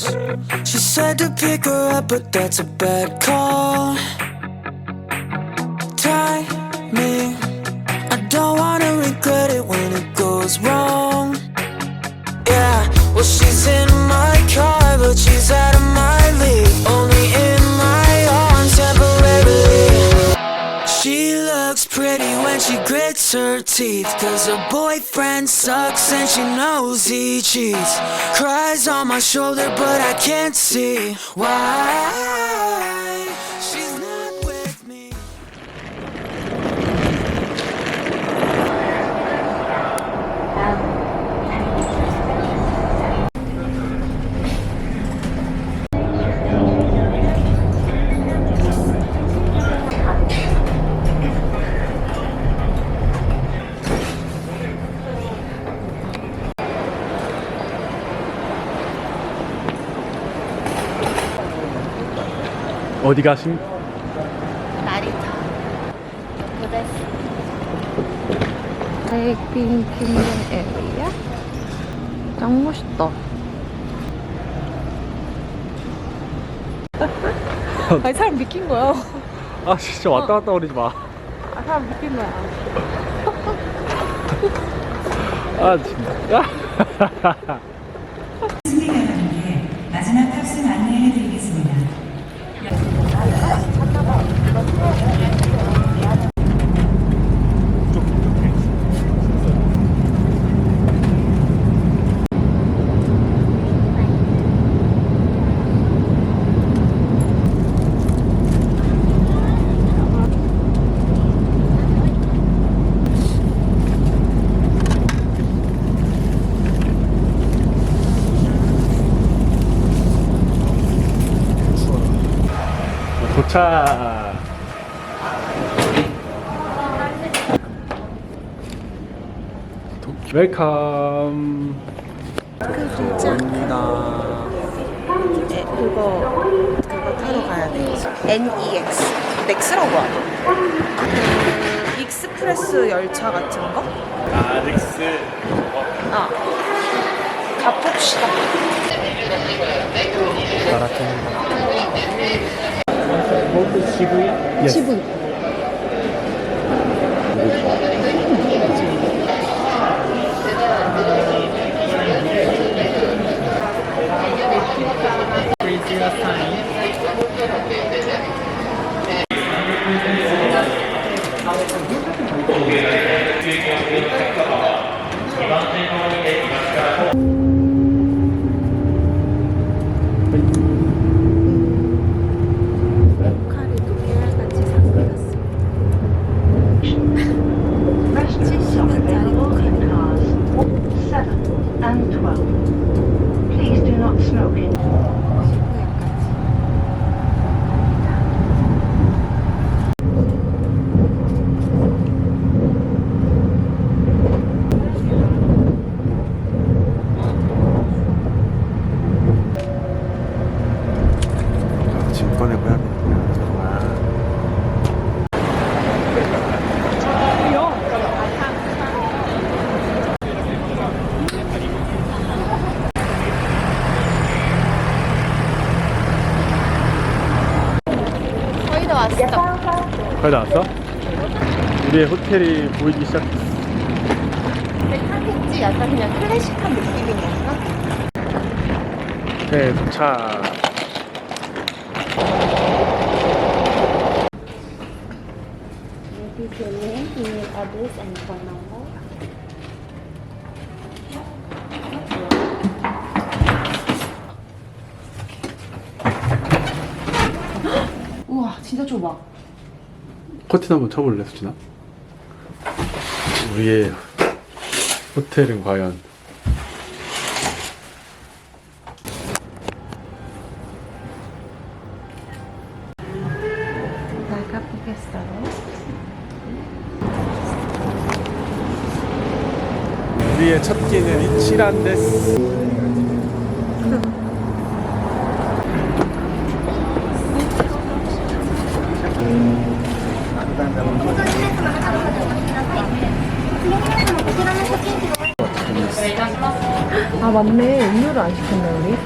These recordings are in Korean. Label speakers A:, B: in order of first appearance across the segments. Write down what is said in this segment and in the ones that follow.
A: songs. She said to pick her up, but that's a bad call. Timing, I don't wanna regret it when it goes wrong. Yeah, well, she's in my car, but she's when she grits her teeth. Cause her boyfriend sucks and she knows he cheats. Cries on my shoulder, but I can't see why.
B: 어디 가심?
C: 나리타 부데스 블랙핑 킹덤 에리야? 짱 멋있다 아니 사람 믿긴 거야
B: 아 진짜 왔다 갔다 거리지 마.
C: 아, 사람 믿긴 거야
B: 아 진짜.
D: 마지막 탑승 안내해 드리겠
B: 도착. 도- 웰컴.
E: 네, 그거 그거 타러 가야 돼. NEX 넥스라고 하나? 그 익스프레스 열차 같은 거?
B: 아렉스.
E: 아 가봅시다.
B: 지구 야? 지구.
C: 칼이도 깨알같이 상그렸어 70년짜리 칼이
F: Seven and twelve. Please do not smoke in.
B: 짐 꺼내고 해야 돼.
C: 거의 다 왔어
B: 거의 다 왔어? 우리의 호텔이 보이기 시작했어.
C: 근데 카페지 약간 그냥 클래식한 느낌인 건가?
B: 네, 도착.
E: 우와 진짜 좁아.
B: 커튼 한번 쳐볼래, 수진아? 우리의 호텔은 과연
C: 나가보겠어요
B: 우리의 첫 끼는 이치란데스.
C: 아 맞네. 음료를 안 시켰네 우리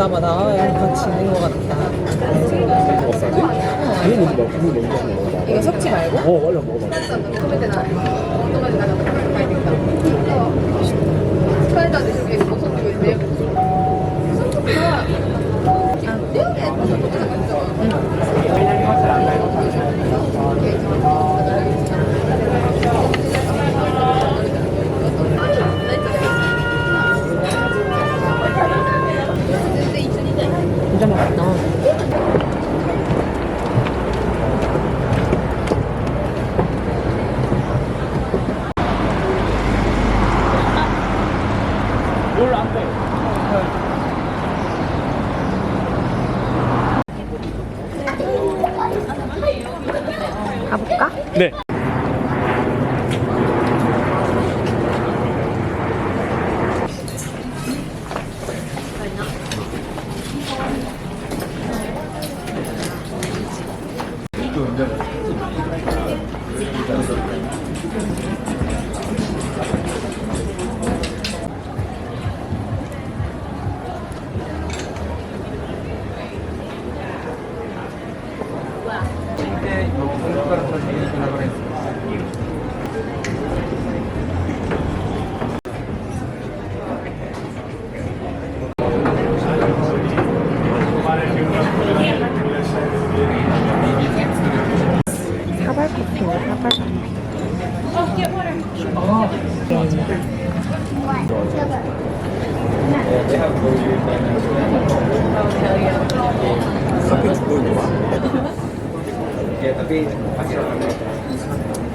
C: 그나마 나와야 같이 있는 것 같다.
B: 이거 국물 너무 좋아
C: 이거 섞지 말고?
B: 어 원래 먹어봐
C: 진짜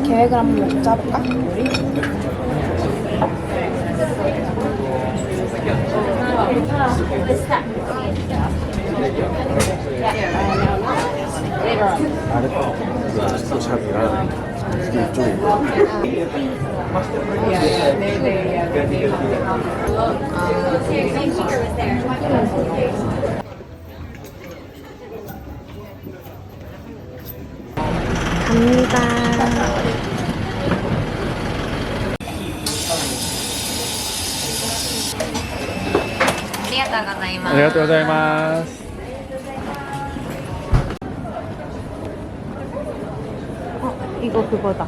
C: 계획을 한번 짜볼까? 우리?
B: 아랫도 잘 몰라 이게 이쪽이고 안녕하세요 고자이마스
C: 어, 이거 그거다.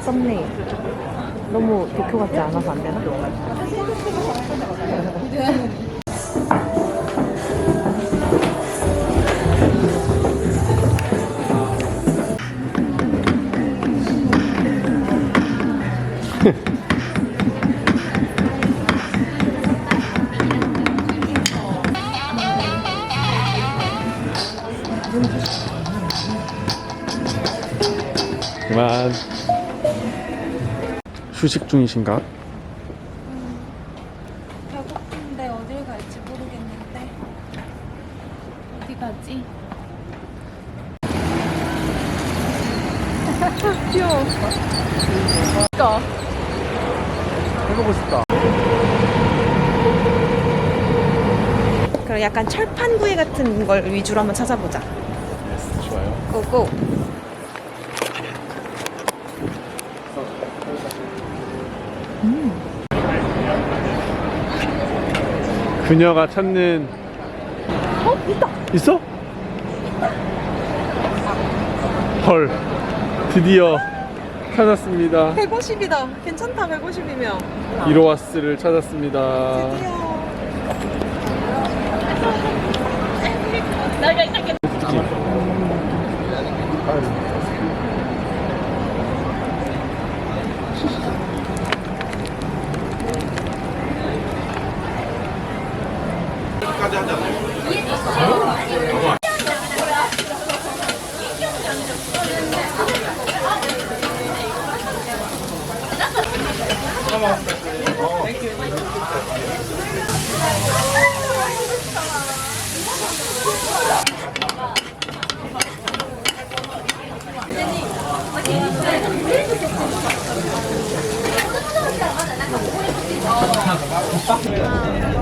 C: 썸네일. 너무 도쿄 같지 않아서 안 되나?
B: 그만 휴식 중이신가?
G: 배고픈데 어딜 갈지 모르겠는데 어디 가지?
B: 해보고 싶다
C: 그럼 약간 철판구이 같은 걸 위주로 한번 찾아보자. 고고.
B: 그녀가 찾는 어? 있다 있어? 헐 드디어 찾았습니다
C: 150이다. 괜찮다, 150이면.
B: 이로와스를 찾았습니다
F: 들어 なんか、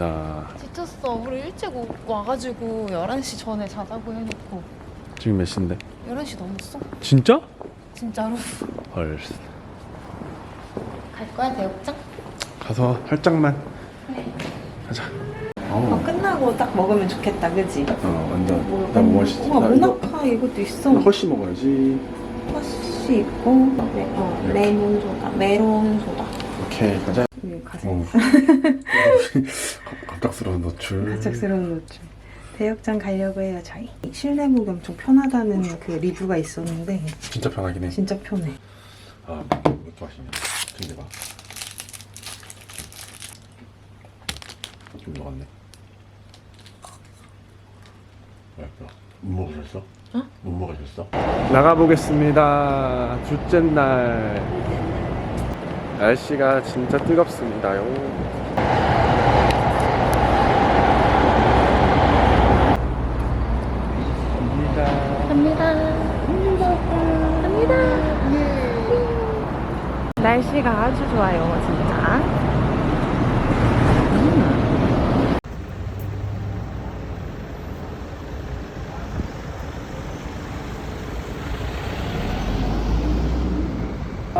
F: 갑니다.
B: 지쳤어. 우리 일찍 오- 와가지고 11시 전에 자자고 해놓고
F: 지금 몇 시인데?
B: 11시 넘었어?
F: 진짜?
B: 진짜로?
F: 헐.
B: 갈 거야 대역장?
F: 가서 살짝만. 가자. 어,
C: 끝나고 딱 먹으면 좋겠다, 그지?
F: 어 완전. 나 뭐 맛있지?
C: 우와,
F: 나 이거-
C: 모나카 이것도 있어.
F: 나 허쉬 먹어야지.
C: 허쉬 있고, 네, 어, 레몬 소다, 메론 소다.
F: 오케이 가자.
C: 여기 가세요.
F: 어. 갑작스러운 노출.
C: 갑작스러운 노출. 대역장 가려고 해요, 저희. 실내목이 엄청 편하다는 그 리뷰가 있었는데,
F: 진짜 편하긴 해.
C: 진짜 편해.
F: 아, 이것도 맛있네. 근데 봐. 좀 녹았네. 맛있다. 못 먹으셨어? 어? 못 먹으셨어? 나가보겠습니다. 둘째 날. 날씨가 진짜 뜨겁습니다요.
B: 갑니다. 갑니다.
C: 날씨가 아주 좋아요, 진짜.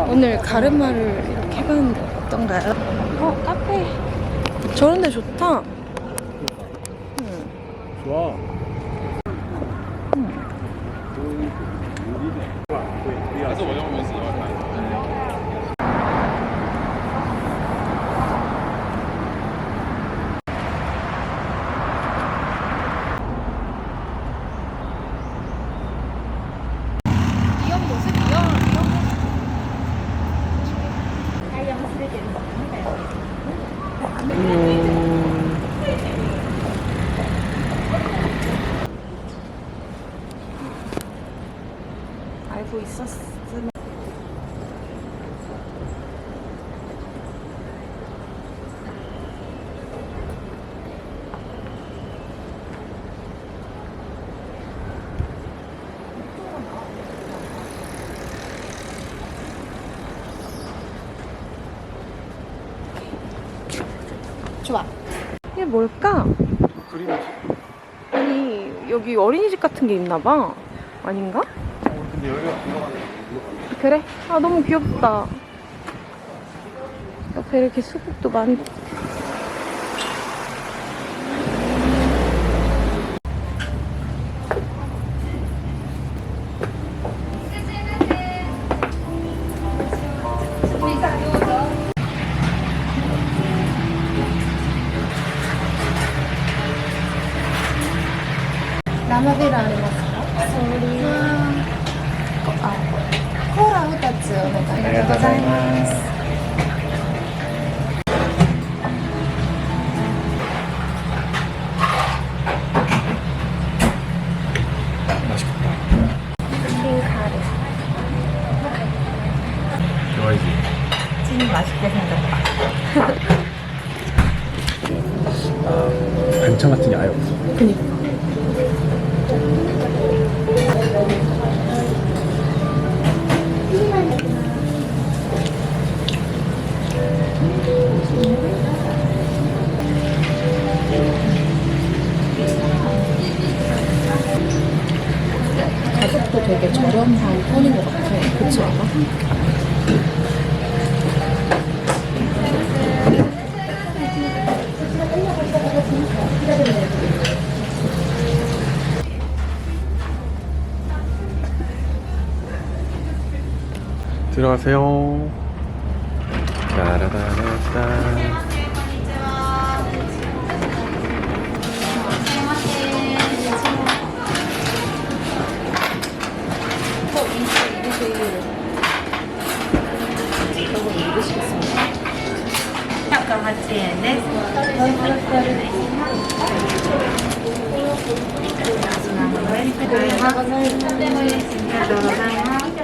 B: 오늘 가르마를 이렇게 해봤는데 어떤가요? 어 카페. 저런데 좋다.
F: 좋아.
B: 이런 모습 이런 이런 모습.
C: 알고 있었으면.
B: 좋아.
C: 이게 뭘까?
F: 그림이지.
C: 아니, 여기 어린이집 같은 게 있나 봐. 아닌가?
F: 근데 여기가
C: 그래? 아, 너무 귀엽다. 옆에 이렇게 수국도 많고.
B: 저렴한 편인 것 같아 그렇지 않아?
F: 들어가세요. 따라다라따. 초코가 안에 들어있어. 한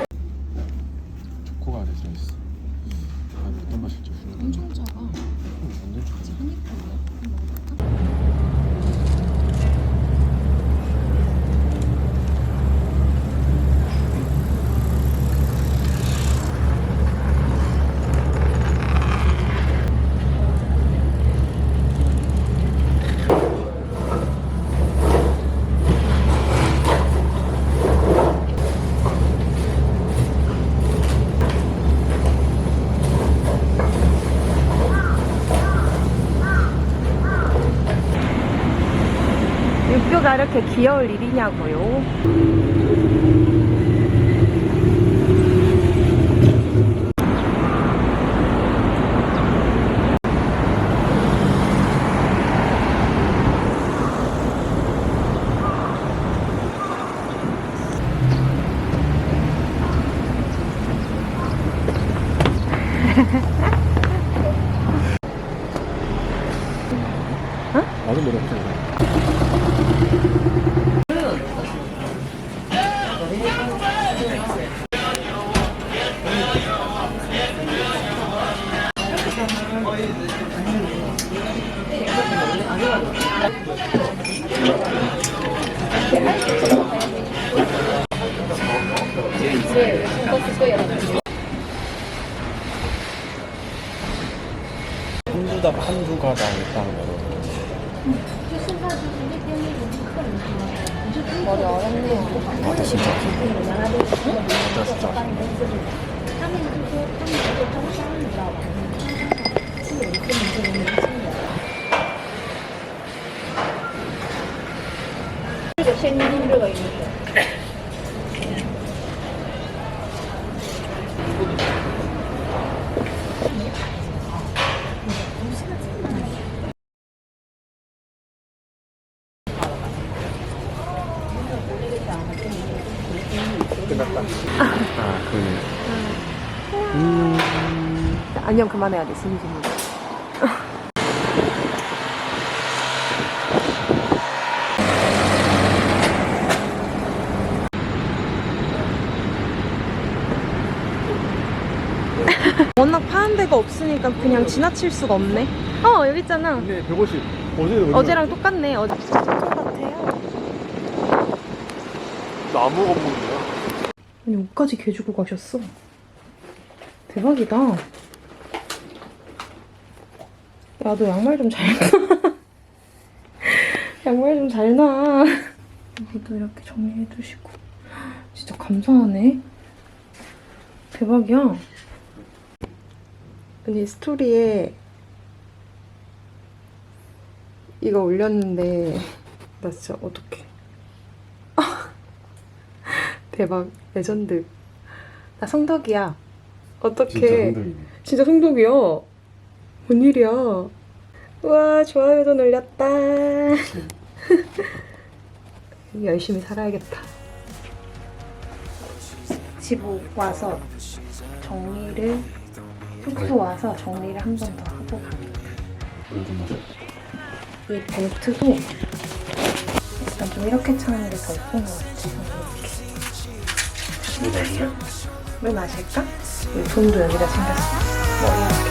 C: 이렇게 귀여울 일이냐고요.
H: 나도 모르겠어. 진짜. 맞아 진짜. 끝났다.
C: 안녕 그만해야 돼 심심해. 워낙 파는 데가 없으니까 그냥 지나칠 수가 없네. 어 여기 있잖아.
H: 근데 150. 어제도
C: 어제랑 똑같네. 어제 똑같아요.
H: 나무 건물이야.
C: 아니 옷까지 개 주고 가셨어. 대박이다. 야너 양말 좀잘 나. 양말 좀잘 나. 여기도 이렇게 정리해 두시고. 진짜 감사하네. 대박이야. 아니 스토리에 이거 올렸는데 나 진짜 어떡해. 대박 레전드 나 성덕이야 어떡해 진짜 성덕이야 뭔 일이야? 우와 좋아요도 눌렸다. 열심히 살아야겠다. 집 와서 정리를 숙소 와서 정리를 한 번 더 하고. 가겠다 이 벨트도 일단 좀 이렇게 차는 게 더 예쁜 것 같아 이렇게 물 마실까? 여기 돈도 여기다 챙겼어. 머리 이렇게